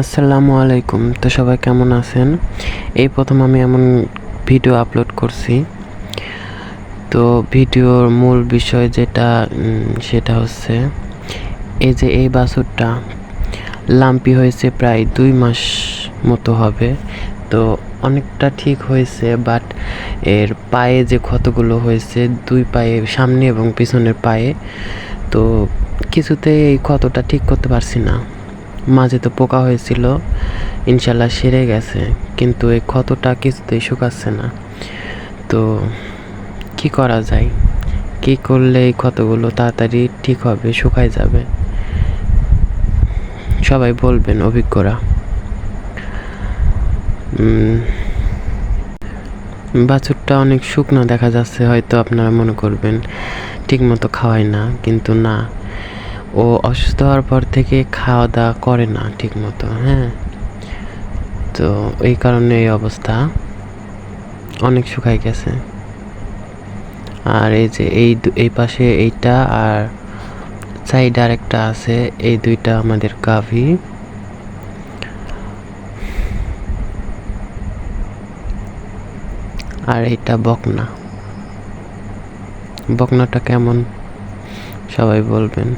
আসসালামু আলাইকুম। তো সবাই কেমন আছেন? এই প্রথম আমি এমন ভিডিও আপলোড করছি। তো ভিডিওর মূল বিষয় যেটা সেটা হচ্ছে এই যে এই বাছুরটা লাম্পি হয়েছে প্রায় দুই মাস মতো হবে। তো অনেকটা ঠিক হয়েছে বাট এর পায়ে যে ক্ষতগুলো হয়েছে, দুই পায়ে, সামনে এবং পিছনের পায়ে, তো কিছুতে এই ক্ষতটা ঠিক করতে পারছি না। মাঝে তো পোকা হয়েছিল, ইনশাল্লাহ সেরে গেছে। কিন্তু এই ক্ষতটা কিছুতেই শুকাচ্ছে না। তো কি করা যায়? কি করলে এই ক্ষতগুলো তাড়াতাড়ি ঠিক হবে, শুকায় যাবে? সবাই বলবেন, অভিজ্ঞরা। বাছুরটা অনেক শুকনো দেখা যাচ্ছে, হয়তো আপনারা মনে করবেন, ঠিকমতো খাওয়ায় না, কিন্তু না। ও অসুস্থ হওয়ার পর থেকে খাওয়া দাওয়া করে না ঠিক মতো হ্যাঁ। তো এই কারণে এই অবস্থা। অনেক শুকাই গেছে। আর এই যে এই এই পাশে এইটা আর সাইড আর একটা আছে, এই দুইটা আমাদের গাভী। আর এইটা বকনা। বকনাটা কেমন? সবাই বলবেন।